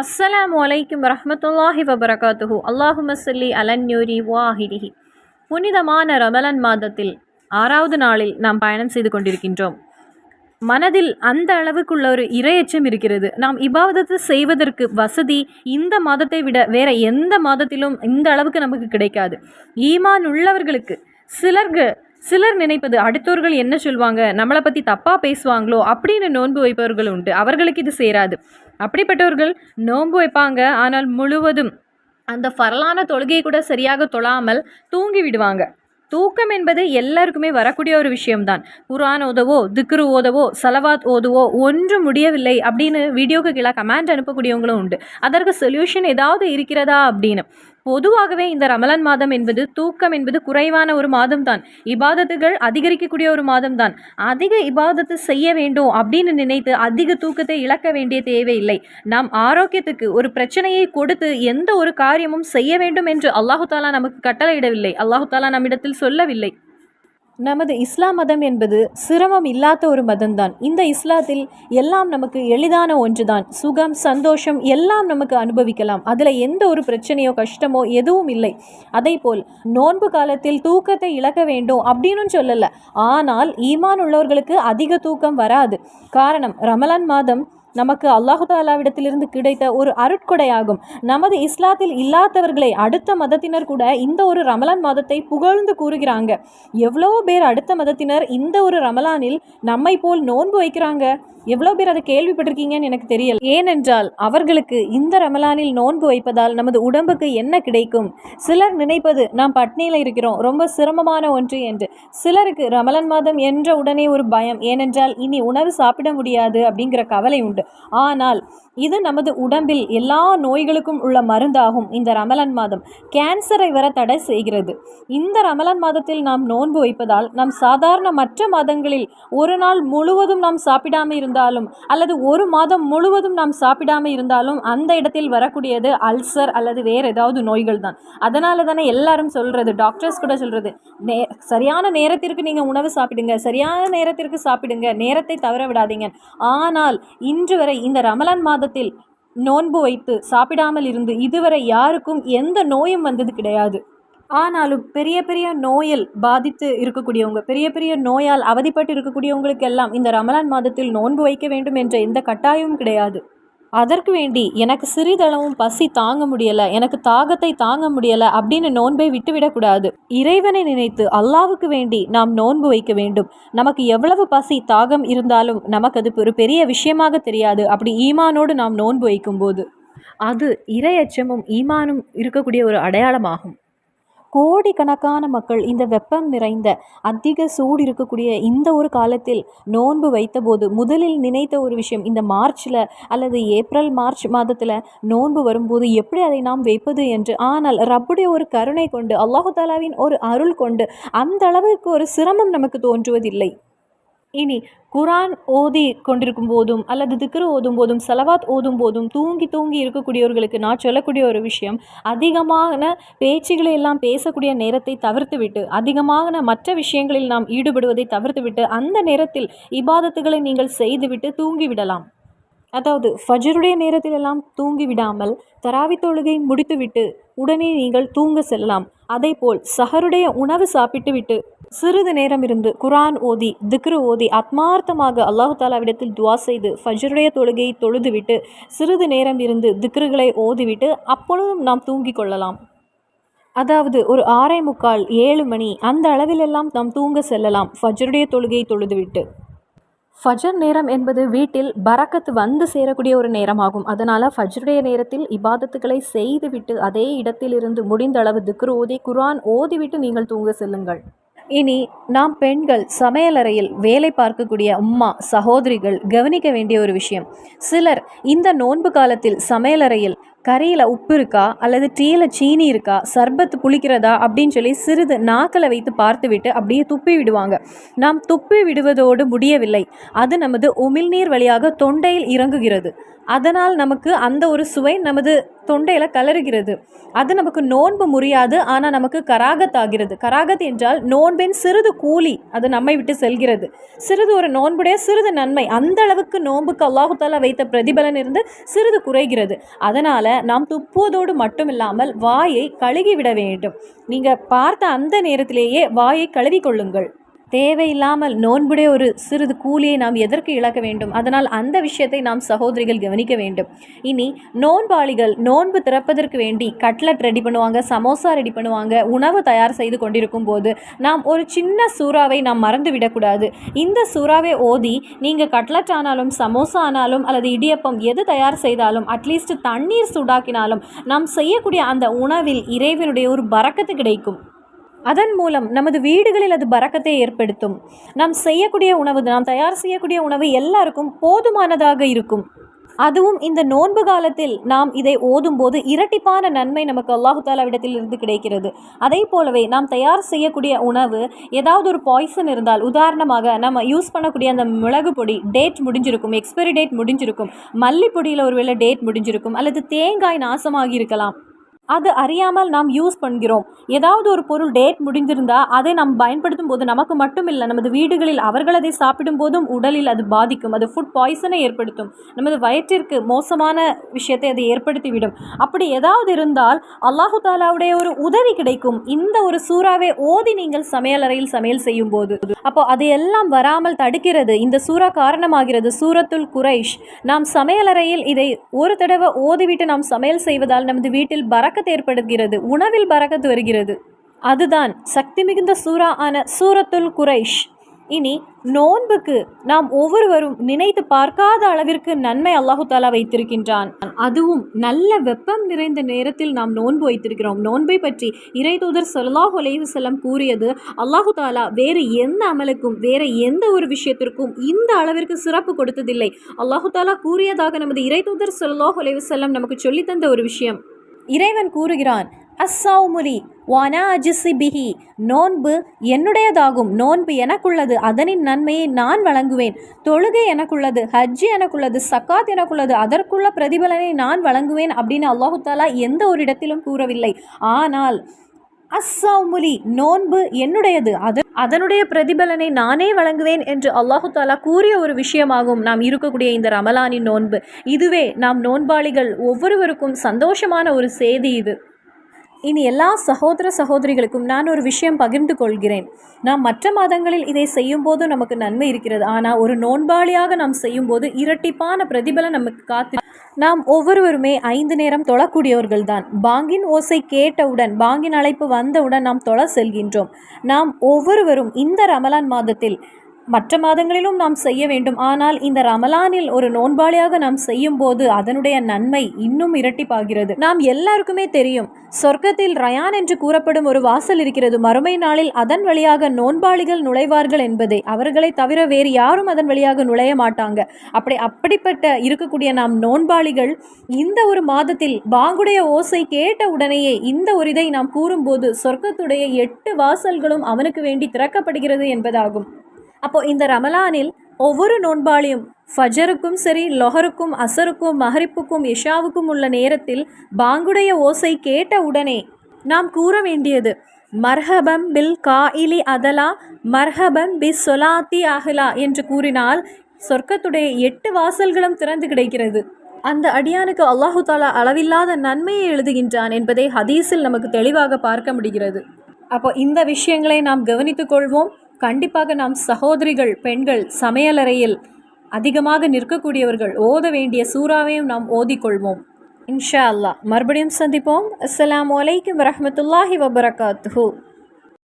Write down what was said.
அஸ்ஸலாம் வலைக்கும் வரஹ்மத்துல்லாஹி வபரகாத்துஹு. அல்லாஹும்ம ஸல்லி அலன்யூரி வாஹிரிஹி புனிதமான ரமலன் மாதத்தில் ஆறாவது நாளில் நாம் பயணம் செய்து கொண்டிருக்கின்றோம். மனதில் அந்த அளவுக்குள்ள ஒரு இரையச்சம் இருக்கிறது. நாம் இபாவதத்தை செய்வதற்கு வசதி இந்த மாதத்தை விட வேற எந்த மாதத்திலும் இந்த அளவுக்கு நமக்கு கிடைக்காது. ஈமான் உள்ளவர்களுக்கு சிலர்கள் சிலர் நினைப்பது அடுத்தவர்கள் என்ன சொல்வாங்க? நம்மளை பற்றி தப்பாக பேசுவாங்களோ? அப்படின்னு நோன்பு வைப்பவர்கள் உண்டு. அவர்களுக்கு இது சேராது. அப்படிப்பட்டவர்கள் நோன்பு வைப்பாங்க. ஆனால் முழுவதும் அந்த பரலான தொழுகையை கூட சரியாக தொழாமல் தூங்கி விடுவாங்க. தூக்கம் என்பது எல்லாருக்குமே வரக்கூடிய ஒரு விஷயம்தான். குரான் ஓதவோ திக்ரு ஓதவோ சலவாத் ஓதுவோ ஒன்றும் முடியவில்லை அப்படின்னு வீடியோக்கு கீழே கமெண்ட் அனுப்பக்கூடியவங்களும் உண்டு. அதற்கு சொல்யூஷன் ஏதாவது இருக்கிறதா அப்படின்னு. பொதுவாகவே இந்த ரமலான் மாதம் என்பது தூக்கம் என்பது குறைவான ஒரு மாதம் தான் இபாதத்துகள் அதிகரிக்கக்கூடிய ஒரு மாதம் தான் அதிக இபாதத்து செய்ய வேண்டும் அப்படின்னு நினைத்து அதிக தூக்கத்தை இழக்க வேண்டிய தேவையில்லை. நாம் ஆரோக்கியத்துக்கு ஒரு பிரச்சனையை கொடுத்து எந்த ஒரு காரியமும் செய்ய வேண்டும் என்று அல்லாஹு தாலா நமக்கு கட்டளையிடவில்லை. அல்லாஹு தாலா நம்மிடத்தில் சொல்லவில்லை. நமது இஸ்லாம் மதம் என்பது சிரமம் இல்லாத ஒரு மதம்தான். இந்த இஸ்லாத்தில் எல்லாம் நமக்கு எளிதான ஒன்றுதான். சுகம் சந்தோஷம் எல்லாம் நமக்கு அனுபவிக்கலாம். அதில் எந்த ஒரு பிரச்சனையோ கஷ்டமோ எதுவும் இல்லை. அதே போல் நோன்பு காலத்தில் தூக்கத்தை இழக்க வேண்டும் அப்படின்னு சொல்லலை. ஆனால் ஈமான் உள்ளவர்களுக்கு அதிக தூக்கம் வராது. காரணம் ரமலான் மாதம் நமக்கு அல்லாஹு தாலாவிடத்திலிருந்து கிடைத்த ஒரு அருட்கொடையாகும். நமது இஸ்லாத்தில் இல்லாதவர்களை அடுத்த மதத்தினர் கூட இந்த ஒரு ரமலான் மாதத்தை புகழ்ந்து கூறுகிறாங்க. எவ்வளோ பேர் அடுத்த மதத்தினர் இந்த ஒரு ரமலானில் நம்மை போல் நோன்பு வைக்கிறாங்க? எவ்வளோ பேர் அதை கேள்விப்பட்டிருக்கீங்கன்னு எனக்கு தெரியல. ஏனென்றால் அவர்களுக்கு இந்த ரமலானில் நோன்பு வைப்பதால் நமது உடம்புக்கு என்ன கிடைக்கும்? சிலர் நினைப்பது நாம் பட்னியில் இருக்கிறோம் ரொம்ப சிரமமான ஒன்று என்று. சிலருக்கு ரமலான் மாதம் என்ற உடனே ஒரு பயம் ஏனென்றால் இனி உணவு சாப்பிட முடியாது அப்படிங்கிற கவலை உண்டு. ஆனால் இது நமது உடம்பில் எல்லா நோய்களுக்கும் உள்ள மருந்தாகும். இந்த ரமலன் மாதம் கேன்சரை வர தடை செய்கிறது. இந்த ரமலன் மாதத்தில் நாம் நோன்பு வைப்பதால் நாம் சாதாரண மற்ற மாதங்களில் ஒரு நாள் முழுவதும் நாம் சாப்பிடாம இருந்தாலும் அல்லது ஒரு மாதம் முழுவதும் நாம் சாப்பிடாம இருந்தாலும் அந்த இடத்தில் வரக்கூடியது அல்சர் அல்லது வேறு ஏதாவது நோய்கள் தான். அதனால தானே எல்லாரும் சொல்கிறது டாக்டர்ஸ் கூட சொல்கிறது நே சரியான நேரத்திற்கு நீங்கள் உணவு சாப்பிடுங்க சரியான நேரத்திற்கு சாப்பிடுங்க நேரத்தை தவற விடாதீங்க. ஆனால் இன்று வரை இந்த ரமலான் மாதத்தில் நோன்பு வைத்து சாப்பிடாமல் இருந்து இதுவரை யாருக்கும் எந்த நோயும் வந்தது கிடையாது. ஆனாலும் பெரிய பெரிய நோயில் பாதித்து இருக்கக்கூடியவங்க பெரிய பெரிய நோயால் அவதிப்பட்டு இருக்கக்கூடியவங்களுக்கெல்லாம் இந்த ரமலான் மாதத்தில் நோன்பு வைக்க வேண்டும் என்ற எந்த கட்டாயமும் கிடையாது. அதற்கு வேண்டி எனக்கு சிறிதளவும் பசி தாங்க முடியலை எனக்கு தாகத்தை தாங்க முடியலை அப்படின்னு நோன்பை விட்டுவிடக்கூடாது. இறைவனை நினைத்து அல்லாவுக்கு வேண்டி நாம் நோன்பு வைக்க வேண்டும். நமக்கு எவ்வளவு பசி தாகம் இருந்தாலும் நமக்கு அது ஒரு பெரிய விஷயமாக தெரியாது. அப்படி ஈமானோடு நாம் நோன்பு வைக்கும்போது. அது இரையச்சமும் ஈமானும் இருக்கக்கூடிய ஒரு அடையாளமாகும். கோடிக்கணக்கான மக்கள் இந்த வெப்பம் நிறைந்த அதிக சூடு இருக்கக்கூடிய இந்த ஒரு காலத்தில் நோன்பு வைத்தபோது முதலில் நினைத்த ஒரு விஷயம் இந்த மார்ச்சில் அல்லது ஏப்ரல் மார்ச் மாதத்தில் நோன்பு வரும்போது எப்படி அதை நாம் வைப்பது என்று. ஆனால் ரப்புடைய ஒரு கருணை கொண்டு அல்லாஹு தாலாவின் ஒரு அருள் கொண்டு அந்த அளவுக்கு ஒரு சிரமம் நமக்கு தோன்றுவதில்லை. இனி குரான் ஓதி கொண்டிருக்கும் போதும் அல்லது திக்ரு ஓதும் போதும் செலவாத் ஓதும் போதும் தூங்கி தூங்கி இருக்கக்கூடியவர்களுக்கு நான் சொல்லக்கூடிய ஒரு விஷயம் அதிகமான பேச்சுகளை எல்லாம் பேசக்கூடிய நேரத்தை தவிர்த்துவிட்டு அதிகமான மற்ற விஷயங்களில் நாம் ஈடுபடுவதை தவிர்த்துவிட்டு அந்த நேரத்தில் இபாதத்துகளை நீங்கள் செய்துவிட்டு தூங்கிவிடலாம். அதாவது ஃபஜருடைய நேரத்திலெல்லாம் தூங்கி விடாமல் தராவி தொழுகை முடித்துவிட்டு உடனே நீங்கள் தூங்க செல்லலாம். அதேபோல் சஹருடைய உணவு சாப்பிட்டு விட்டு சிறிது நேரம் இருந்து குரான் ஓதி திக்ரு ஓதி ஆத்மார்த்தமாக அல்லாஹு தாலாவிடத்தில் துவா செய்து ஃபஜருடைய தொழுகையை தொழுதுவிட்டு சிறிது நேரம் இருந்து திக்ருகளை ஓதிவிட்டு அப்பொழுதும் நாம் தூங்கிக் கொள்ளலாம். அதாவது ஒரு ஆறே முக்கால் ஏழு மணி அந்த அளவிலெல்லாம் நாம் தூங்க செல்லலாம் ஃபஜருடைய தொழுகையை தொழுதுவிட்டு. ஃபஜர் நேரம் என்பது வீட்டில் பறக்கத்து வந்து சேரக்கூடிய ஒரு நேரமாகும். அதனால் ஃபஜருடைய நேரத்தில் இபாதத்துக்களை செய்துவிட்டு அதே இடத்திலிருந்து முடிந்த அளவு திக்ரு ஓதி குரான் ஓதிவிட்டு நீங்கள் தூங்க செல்லுங்கள். இனி நாம் பெண்கள் சமையலறையில் வேலை பார்க்கக்கூடிய அம்மா சகோதரிகள் கவனிக்க வேண்டிய ஒரு விஷயம். சிலர் இந்த நோன்பு காலத்தில் சமையலறையில் கறியில் உப்பு இருக்கா? அல்லது டீயில் சீனி இருக்கா? சர்பத் புளிக்கிறதா? அப்படின்னு சொல்லி சிறிது நாக்களை வைத்து பார்த்துவிட்டு அப்படியே துப்பி விடுவாங்க. நாம் துப்பி விடுவதோடு முடியவில்லை. அது நமது உமிழ்நீர் வழியாக தொண்டையில் இறங்குகிறது. அதனால் நமக்கு அந்த ஒரு சுவை நமது தொண்டையில் கலருகிறது. அது நமக்கு நோன்பு முறியாது ஆனால் நமக்கு கராகத் ஆகிறது. கராகத் என்றால் நோன்பின் சிறிது கூலி அது நம்மை விட்டு செல்கிறது. சிறிது ஒரு நோன்புடைய சிறிது நன்மை அந்த அளவுக்கு நோன்புக்கு அல்லாஹு வைத்த பிரதிபலன் இருந்து சிறிது குறைகிறது. அதனால் நாம் துப்புவதோடு மட்டுமில்லாமல் வாயை கழுகிவிட வேண்டும். நீங்கள் பார்த்த அந்த நேரத்திலேயே வாயை கழுவி கொள்ளுங்கள். தேவையில்லாமல் நோன்புடைய ஒரு சிறிது கூலியை நாம் எதற்கு இழக்க வேண்டும்? அதனால் அந்த விஷயத்தை நாம் சகோதரிகள் கவனிக்க வேண்டும். இனி நோன்பாளிகள் நோன்பு திறப்பதற்கு வேண்டி கட்லட் ரெடி பண்ணுவாங்க சமோசா ரெடி பண்ணுவாங்க உணவு தயார் செய்து கொண்டிருக்கும் போது நாம் ஒரு சின்ன சூறாவை நாம் மறந்து விடக்கூடாது. இந்த சூறாவை ஓதி நீங்கள் கட்லட் ஆனாலும் சமோசா ஆனாலும் அல்லது இடியப்பம் எது தயார் செய்தாலும் அட்லீஸ்ட் தண்ணீர் சூடாக்கினாலும் நாம் செய்யக்கூடிய அந்த உணவில் இறைவனுடைய ஒரு பறக்கத்து கிடைக்கும். அதன் மூலம் நமது வீடுகளில் அது பறக்கத்தை ஏற்படுத்தும். நாம் செய்யக்கூடிய உணவு நாம் தயார் செய்யக்கூடிய உணவு எல்லாருக்கும் போதுமானதாக இருக்கும். அதுவும் இந்த நோன்பு காலத்தில் நாம் இதை ஓதும்போது இரட்டிப்பான நன்மை நமக்கு அல்லாஹு தாலாவிடத்தில் இருந்து கிடைக்கிறது. அதே போலவே நாம் தயார் செய்யக்கூடிய உணவு ஏதாவது ஒரு பாய்சன் இருந்தால் உதாரணமாக நம்ம யூஸ் பண்ணக்கூடிய அந்த மிளகு பொடி டேட் முடிஞ்சிருக்கும் எக்ஸ்பைரி டேட் முடிஞ்சிருக்கும் மல்லிப்பொடியில் ஒருவேளை டேட் முடிஞ்சிருக்கும் அல்லது தேங்காய் நாசமாகி இருக்கலாம். அது அறியாமல் நாம் யூஸ் பண்ணுகிறோம் ஏதாவது ஒரு பொருள் டேட் முடிந்திருந்தால் அதை நாம் பயன்படுத்தும் போது நமக்கு மட்டும் இல்லை நமது வீடுகளில் அவர்கள் அதை சாப்பிடும் போதும் உடலில் அது பாதிக்கும். அது ஃபுட் பாய்சனை ஏற்படுத்தும். நமது வயிற்றிற்கு மோசமான விஷயத்தை அது ஏற்படுத்திவிடும். அப்படி ஏதாவது இருந்தால் அல்லாஹு தாலாவுடைய ஒரு உதவி கிடைக்கும். இந்த ஒரு சூறாவை ஓதி நீங்கள் சமையலறையில் சமையல் செய்யும் போது. அப்போ அது எல்லாம் வராமல் தடுக்கிறது. இந்த சூறா காரணமாகிறது சூரத்துல் குரைஷ். நாம் சமையலறையில் இதை ஒரு தடவை ஓதிவிட்டு நாம் சமையல் செய்வதால் நமது வீட்டில் பறக்கத்து ஏற்படுகிறது. உணவில் பறக்கத்து வருகிறது. அதுதான் சக்தி மிகுந்த சூரா ஆன சூரத்துல் குரைஷ். இனி நோன்புக்கு நாம் ஒவ்வொருவரும் நினைத்து பார்க்காத அளவிற்கு நன்மை அல்லாஹு தாலா வைத்திருக்கின்றான். அதுவும் நல்ல வெப்பம் நிறைந்த நேரத்தில் நாம் நோன்பு வைத்திருக்கிறோம். நோன்பை பற்றி இறை தூதர் சொல்லாஹு அலைவு செல்லம் கூறியது அல்லாஹு தாலா வேறு எந்த அமலுக்கும் வேறு எந்த ஒரு விஷயத்திற்கும் இந்த அளவிற்கு சிறப்பு கொடுத்ததில்லை. அல்லாஹு தாலா கூறியதாக நமது இறை தூதர் சொல்லாஹு அலைவு செல்லம் நமக்கு சொல்லித்தந்த ஒரு விஷயம். இறைவன் கூறுகிறான் அஸ்ஸாவுமுலி வானா அஜிசி பிஹி நோன்பு என்னுடையதாகும். நோன்பு எனக்குள்ளது அதனின் நன்மையை நான் வழங்குவேன். தொழுகை எனக்குள்ளது ஹஜ்ஜி எனக்குள்ளது சக்காத் எனக்குள்ளது அதற்குள்ள பிரதிபலனை நான் வழங்குவேன் அப்படின்னு அல்லாஹு தாலா எந்த ஒரு இடத்திலும் கூறவில்லை. ஆனால் அஸ்ஸாமுலி நோன்பு என்னுடையது? அது அதனுடைய பிரதிபலனை நானே வழங்குவேன் என்று அல்லாஹு தாலா கூறிய ஒரு விஷயமாகும் நாம் இருக்கக்கூடிய இந்த ரமலானின் நோன்பு. இதுவே நாம் நோன்பாளிகள் ஒவ்வொருவருக்கும் சந்தோஷமான ஒரு செய்தி இது. இனி எல்லா சகோதர சகோதரிகளுக்கும் நான் ஒரு விஷயம் பகிர்ந்து கொள்கிறேன். நாம் மற்ற மாதங்களில் இதை செய்யும்போது நமக்கு நன்மை இருக்கிறது. ஆனால் ஒரு நோன்பாளியாக நாம் செய்யும்போது இரட்டிப்பான பிரதிபலன் நமக்கு காத்து நாம் ஒவ்வொருவருமே ஐந்து நேரம் தொழக்கூடியவர்கள் தான் பாங்கின் ஓசை கேட்டவுடன் பாங்கின் அழைப்பு வந்தவுடன் நாம் தொழ செல்கின்றோம். நாம் ஒவ்வொருவரும் இந்த ரமலான் மாதத்தில் மற்ற மாதங்களிலும் நாம் செய்ய வேண்டும். ஆனால் இந்த ரமலானில் ஒரு நோன்பாளியாக நாம் செய்யும் போது அதனுடைய நன்மை இன்னும் இரட்டிப்பாகிறது. நாம் எல்லாருக்குமே தெரியும் சொர்க்கத்தில் ரயான் என்று கூறப்படும் ஒரு வாசல் இருக்கிறது. மறுமை நாளில் அதன் வழியாக நோன்பாளிகள் நுழைவார்கள் என்பதை. அவர்களை தவிர வேறு யாரும் அதன் வழியாக நுழைய மாட்டாங்க. அப்படி அப்படிப்பட்ட இருக்கக்கூடிய நாம் நோன்பாளிகள் இந்த ஒரு மாதத்தில் பாங்குடைய ஓசை கேட்ட உடனேயே இந்த ஒரு இதை நாம் கூறும்போது சொர்க்கத்துடைய எட்டு வாசல்களும் அவனுக்கு வேண்டி திறக்கப்படுகிறது என்பதாகும். அப்போ இந்த ரமலானில் ஒவ்வொரு நோன்பாளியும் ஃபஜருக்கும் சரி லொஹருக்கும் அசருக்கும் மஹரிப்புக்கும் இஷாவுக்கும் உள்ள நேரத்தில் பாங்குடைய ஓசை கேட்ட உடனே நாம் கூற வேண்டியது மர்ஹபம் பில் காயிலி அதலா மர்ஹபம் பி சொலாத்தி அஹ்லா என்று கூறினால் சொர்க்கத்துடைய எட்டு வாசல்களும் திறந்து கிடைக்கிறது. அந்த அடியானுக்கு அல்லாஹு தாலா அளவில்லாத நன்மையை எழுதுகின்றான் என்பதை ஹதீஸில் நமக்கு தெளிவாக பார்க்க முடிகிறது. அப்போ இந்த விஷயங்களை நாம் கவனித்துக் கொள்வோம். கண்டிப்பாக நாம் சகோதரிகள் பெண்கள் சமையலறையில் அதிகமாக நிற்கக்கூடியவர்கள் ஓத வேண்டிய சூறாவையும் நாம் ஓதிக்கொள்வோம். இன்ஷா அல்லாஹ். மறுபடியும் சந்திப்போம். அஸ்லாம் வலைக்கம் வரமத்துல்லாஹி வபரகாத்து